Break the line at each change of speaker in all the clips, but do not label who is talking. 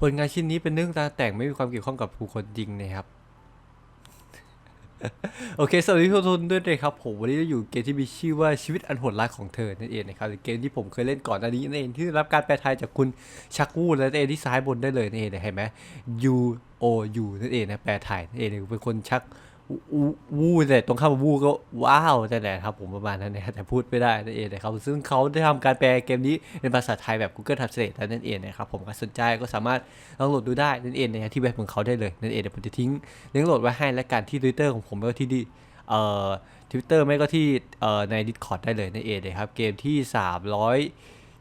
ผลงานชิ้นนี้เป็นเรื่องการแต่งไม่มีความเกี่ยวข้องกับผู้คนจริงนะครับ โอเค สวัสดีทุกคนด้วยนะครับผมวันนี้เราอยู่เกมที่มีชื่อว่าชีวิตอันโหดร้ายของเธอนั่นเองนะครับเกมที่ผมเคยเล่นก่อนอันนี้นั่นเองที่รับการแปลไทยจากคุณชักวูดและนั่นเองที่ซ้ายบนได้เลยนั่นเองนะเห็นไหม U O U นั่นเองนะแปลไทยนั่นเองเป็นคนชัก วูวูแต่ตรงข้ามวูก็ว้าวแต่แหละครับผมประมาณนั้นนะแต่พูดไม่ได้นั่นเองนะครับซึ่งเขาได้ทำการแปลเกมนี้เป็นภาษาไทยแบบ Google Translate นั่นเองนะครับผมก็สนใจก็สามารถลองโหลดดูได้นั่นเองนะที่เว็บของเขาได้เลยนั่นเองเดี๋ยวผมจะทิ้งลิงก์โหลดไว้ให้และกันที่ Twitter ของผมแล้วก็ที่ดีเอ่อ Twitter ไม่ก็ที่เอ่อใน Discord ได้เลยนั่นเองนะครับเกมที่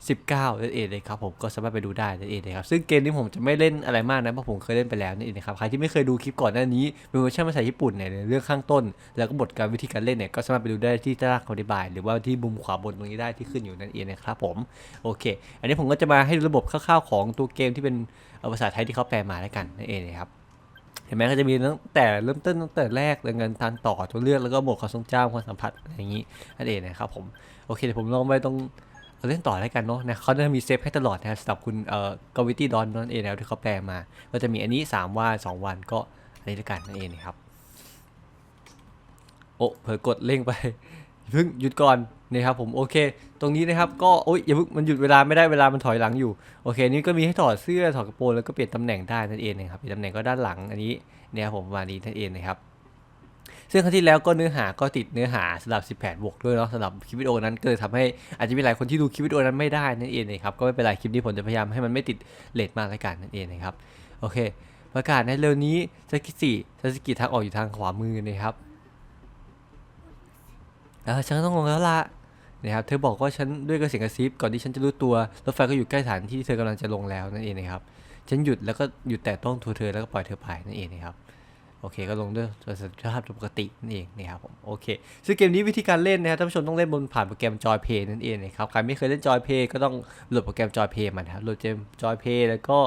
19นั่นเองเลยครับผมก็สามารถไปดูได้นั่นเองนะครับซึ่งเกมนี้ผมจะไม่เล่นอะไรมากนะเพราะผมเคยเล่นไปแล้วนั่นเองนะครับใครที่ไม่เคยดูคลิปก่อนหน้านี้เป็นเวอร์ชันภาษาญี่ปุ่นเนี่ยในเรื่องข้างต้น แล้วก็บทการวิธีการเล่นเนี่ยก็สามารถไปดูได้ที่ต้ล่างคำอธิบาย หรือว่าที่มุมขวาบนตรงนี้ได้ที่ขึ้นอยู่นั่นเองนะครับผมโอเค อันนี้ผมก็จะมาให้ดูระบบคร่าวๆของตัวเกมที่เป็นอ่อภาษาไทยที่เขาแปลมาแล้วกันนั่นเองนะครับเห็นไหมก็จะมีตั้งแต่เริ่มต้นตั้งแต่แรกเลยเงินทางต่อตัวเลือกแล้วก็หมดความทรงจำความสัมผัสอะไรอย่างนี้นั่นเองนะครับผมโอเคเดี๋ยวผมลองไปตรง เอาเล่นต่อแล้วกันเนาะนะเขาจะมีเซฟให้ตลอดนะครับสำหรับคุณเอ่อกวิตี้ดอนนั่นเองนะครับที่เขาแปลมา ก็จะมีอันนี้ 3 วัน 2 วันก็อันนี้ล้วกันนั่นเองนะครับ โอ้เผลอกดเร่งไปเพิ่งหยุดก่อนนะครับผมโอเค ตรงนี้นะครับก็โอ้ยอย่าเพิ่งมันหยุดเวลาไม่ได้เวลามันถอยหลังอยู่โอเคนี่ก็มีให้ถอดเสื้อถอดกระโปรงแล้วก็เปลี่ยนตำแหน่งได้นั่นเองนะครับเปลี่ยนตำแหน่งก็ด้านหลังอันนี้เนี่ยครับผมประมาณนี้นั่นเองนะครับ ซึ่งครั้งที่แล้วก็เนื้อหาก็ติดเนื้อหาสำหรับ 18 บวกด้วยเนาะสำหรับคลิปวิดีโอนั้นก็เลยทำให้อาจจะมีหลายคนที่ดูคลิปวิดีโอนั้นไม่ได้นั่นเองนะครับก็ไม่เป็นไรคลิปนี้ผมจะพยายามให้มันไม่ติดเลทมากแล้วกันนั่นเองนะครับโอเค ประกาศในเร็วนี้ซากิสี่ซาสกิทางออกอยู่ทางขวามือนะครับเออฉันก็ต้องลงแล้วล่ะนะครับเธอบอกว่าฉันด้วยกระเสียงกระซิบก่อนที่ฉันจะรู้ตัวรถไฟก็อยู่ใกล้สถานที่ที่เธอกำลังจะลงแล้วนั่นเองนะครับฉันหยุดแล้วก็หยุดแต่ต้องตัวเธอแล้วก็ปล่อยเธอไปนั่นเองนะครับ โอเคก็ลงด้วยสภาพปกตินั่นเองนะครับผมโอเคซึ่งเกมนี้วิธีการเล่นนะครับท่านผู้ชมต้องเล่นบนผ่านโปรแกรม Joypay นั่นเองนะครับใครไม่เคยเล่น Joypay ก็ต้องโหลดโปรแกรม Joypay มานะครับโหลดเกม Joypay แล้วก็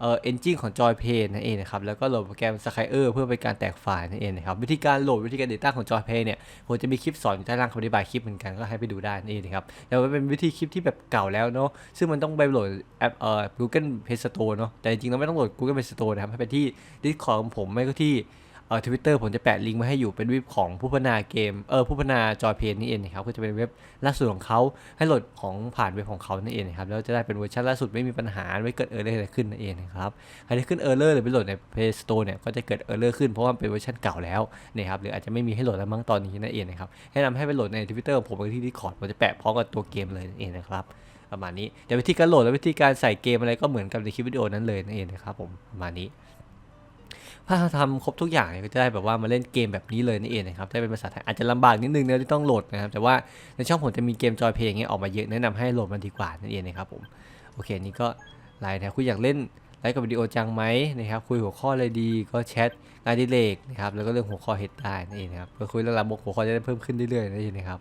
เอ่อเอนจินของ Joy Play นั่นเองนะครับ แล้วก็โหลดโปรแกรม Skyer เพื่อเป็นการแตกไฟล์นั่นเองนะครับ วิธีการโหลดวิธีการ data ของ Joy Play เนี่ยผมจะมีคลิปสอนอยู่ใต้ล่างคำอธิบายคลิปเหมือนกันก็ให้ไปดูได้นั่นเองนะครับแต่ว่าเป็นวิธีคลิปที่แบบเก่าแล้วเนาะซึ่งมันต้องไปโหลดแอปเอ่อ Google Play Store เนาะแต่จริงๆเราไม่ต้องโหลด Google Play Store นะครับให้ไปที่ Discord ของผมไม่ก็ที่ เอ่อทวิตเตอร์ผมจะแปะลิงก์ไว้ให้อยู่เป็นเว็บของผู้พัฒนาเกมเออผู้พัฒนาจอยเพนนี่เองนะครับก็จะเป็นเว็บล่าสุดของเขาให้โหลดของผ่านเว็บของเขานั่นเองนะครับแล้วจะได้เป็นเวอร์ชันล่าสุดไม่มีปัญหาไม่เกิดเออร์เลอร์อะไรขึ้นนั่นเองนะครับใครที่ขึ้นเออร์เลอร์หรือไปโหลดใน Play Store เนี่ยก็จะเกิดเออร์เลอร์ขึ้นเพราะว่ามันเป็นเวอร์ชันเก่าแล้วนะครับหรืออาจจะไม่มีให้โหลดแล้วมั้งตอนนี้นั่นเองนะครับแนะนำให้ไปโหลดในทวิตเตอร์ผมที่ Discord ผมจะแปะพร้อมกับตัวเกมเลยนั่นเองนะครับประมาณนี้เดี๋ยววิธีการโหลดและวิธีการใส่เกมอะไรก็เหมือนกับในคลิปวิดีโอนั้นเลยนั่นเองนะครับผมประมาณนี้ ถ้าทำครบทุกอย่างเนี่ยก็จะได้แบบว่ามาเล่นเกมแบบนี้เลยนี่เองนะครับได้เป็นภาษาไทยอาจจะลำบากนิดนึงนะที่ต้องโหลดนะครับ แต่ว่าในช่องผมจะมีเกมจอยเพลงเงี้ยออกมาเยอะแนะนำให้โหลดมันดีกว่านั่นเองนะครับผมโอเคนี่ก็ไลน์นะคุณอยากเล่นไลฟ์กับวิดีโอจังไหมนะครับคุยหัวข้ออะไรดีก็แชทงานดิเลกนะครับแล้วก็เรื่องหัวข้อเฮดได้นั่นเองนะครับก็คุยเรื่องราวหัวข้อจะได้เพิ่มขึ้นเรื่อยๆนั่นเองนะครับ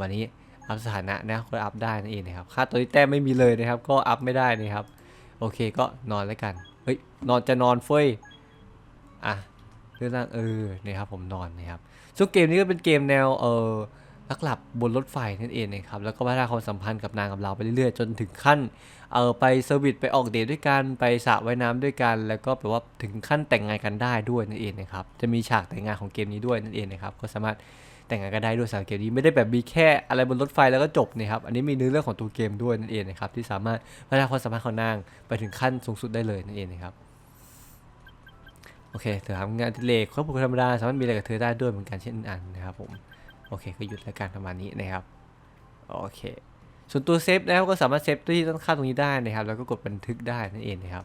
วันนี้อัพสถานะนะก็อัพได้นั่นเองนะครับค่าตัวที่แต้มไม่มีเลยนะครับ ก็อัพไม่ได้นะครับ โอเคก็นอนแล้วกันเฮ้ยนอนจะนอนเฟ้ย อะเรื่องร่างเออนะครับผมนอนนะครับซึ่งเกมนี้ก็เป็นเกมแนวเออลักหลับบนรถไฟนั่นเองนะครับแล้วก็พัฒนาความสัมพันธ์กับนางกับเราไปเรื่อยๆ จนถึงขั้นเออไปเซอร์วิสไปออกเดทด้วยกันไปสระว่ายน้ำด้วยกัน แล้วก็แปลว่าถึงขั้นแต่งงานกันได้ด้วยนั่นเองนะครับจะมีฉากแต่งงานของเกมนี้ด้วยนั่นเองนะครับก็สามารถแต่งงานกันได้ด้วยสำหรับเกมนี้ไม่ได้แบบมีแค่อะไรบนรถไฟแล้วก็จบนะครับอันนี้มีเนื้อเรื่องของตัวเกมด้วยนั่นเองนะครับที่สามารถพัฒนาความสัมพันธ์ของนางไปถึงขั้นสูงสุดได้เลยนั่นเองนะครับ อเคเธอทำงานอดิเลกครอบครัวธรรมดาสามารถมีอะไรกับเธอได้ด้วยเหมือนกันเช่นอันนะครับผมโอเคก็หยุดแล้วกันประมาณนี้นะครับโอเค ส่วนตัวเซฟแล้วก็สามารถเซฟที่ต้นค่าตรงนี้ได้นะครับ แล้วก็กดบันทึกได้นั่นเองนะครับ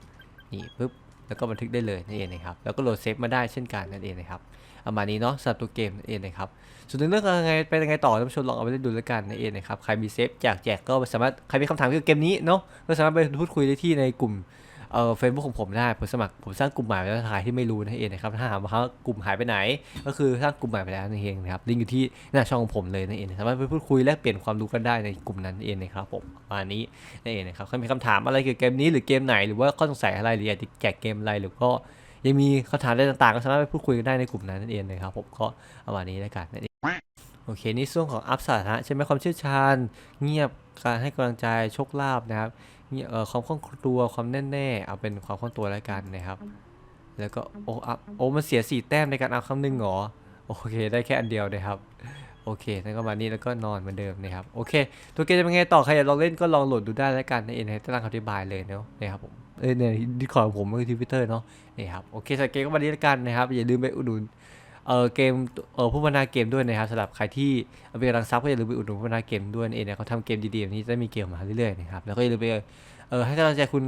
นี่ปุ๊บแล้วก็บันทึกได้เลยนั่นเองนะครับแล้วก็โหลดเซฟมาได้เช่นกันนั่นเองนะครับประมาณนี้เนาะสำหรับตัวเกมนั่นเองนะครับส่วนเรื่องยังไงไปยังไงต่อท่านผู้ชมลองเอาไปเล่นดูแล้วกันนั่นเองนะครับใครมีเซฟอยากแจกก็สามารถใครมีคำถามเกี่ยวกับเกมนี้เนาะก็สามารถไปพูดคุยได้ที่ในกลุ่ม เอ่อเฟซบุ๊กของผมได้ผมสมัครผมสร้างกลุ่มใหม่ไว้แล้วใครที่ไม่รู้นั่นเองนะครับถ้าถามว่ากลุ่มหายไปไหน ก็คือสร้างกลุ่มใหม่ไปแล้วนั่นเองนะครับลิงก์อยู่ที่หน้าช่องของผมเลยนั่นเองสามารถไปพูดคุยแลกเปลี่ยนความรู้กันได้ในกลุ่มนั้นนั่นเองนะครับผมประมาณนี้นั่นเองนะครับถ้ามีคำถามอะไรเกี่ยวกับเกมนี้หรือเกมไหนหรือว่าข้อสงสัยอะไรหรืออยากจะแจกเกมอะไรหรือก็ยังมีคำถามอะไรต่างๆ ก็สามารถไปพูดคุยกันได้ในกลุ่มนั้นนั่นเองนะครับผมก็ประมาณนี้แล้วกันนั่นเองโอเคนี่ส่วนของอัพสาธารณะใช่ไหมความเชี่ยวชาญ เงียบการให้กำลังใจโชคลาภนะครับ มีเอ่อความคล่องตัวความแน่แน่ๆเอาเป็นความคล่องตัวแล้วกันนะครับ แล้วก็โอ้อัพโอ้มันเสียสี่แต้มในการเอาคำหนึ่งเหรอโอเค ได้แค่อันเดียวนะครับโอเคนั่นก็มานี่แล้วก็นอนเหมือนเดิมนะครับโอเค ตัวเกมจะเป็นไงต่อใครอยากลองเล่นก็ลองโหลดดูได้แล้วกันในเอ็นในตารางคำอธิบายเลยเนาะนะครับผมเออในดิคอร์ดผมก็คือทวิตเตอร์เนาะนี่ครับโอเคสำหรับเกมก็มานี้แล้วกันนะครับอย่าลืมไปอุดหนุน เออเกมเออผู้พัฒนาเกมด้วยนะครับสำหรับใครที่เอาไปกำลังซับก็อย่าลืมไปอุดหนุนผู้พัฒนาเกมด้วยนั่เองนะเขาทำเกมดีๆแบบนี้จะมีเกมมาเรื่อยๆนะครับแล้วก็อย่าลืมไปเออให้กำลังใจคุณ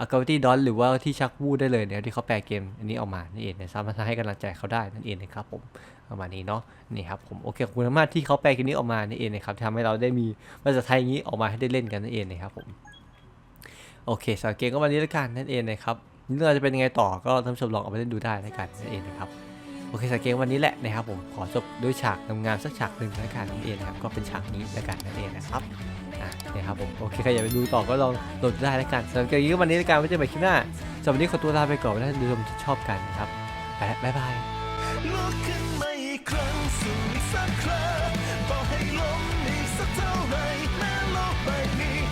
อากา i ตี้ดอนหรือว่าที่ชักวูดได้เลยนะครับที่เขาแปลเกมอันนี้ออกมานี่เองนะสามารถให้กำลังใจเขาได้นั่นเองนะครับผมประมาณนี้เนาะนี่ครับผมโอเคขอบคุณมากที่เขาแปลเกมนี้ออกมานี่เองนะครับทำให้เราได้มีภาษาไทยอย่างนี้ออกมาให้ได้เล่นกันนั่นเองนะครับผมโอเคสำหรับเกมก็วันนี้แล้วกันนั่นเองนะครับเรื่องราจะเป็นยังไงต่อก็ท่านผู้ชมลองเอาไปเล่นดูได้แล้วกันนั่นเองนะครับ โอเคสำหรับเกมวันนี้แหละนะครับผมขอจบด้วยฉากงามๆสักฉากหนึ่งแล้วกันนั่นเองนะครับก็เป็นฉากนี้แล้วกันนั่นเองนะครับอะเนี่ยครับผมโอเคใครอยากไปดูต่อก็ลองโหลดได้แล้วกันสำหรับเกมนี้วันนี้แล้วกันไว้เจอกันใหม่คลิปหน้าสำหรับวันนี้ขอตัวลาไปก่อนถ้าท่านผู้ชมชอบกันนะครับไปแล้วบ๊ายบาย
ลุกขึ้นมาอีกครั้งสู่อีกสักครั้งต่อให้ล้มอีกสักเท่าไรแม้โลกใบนี้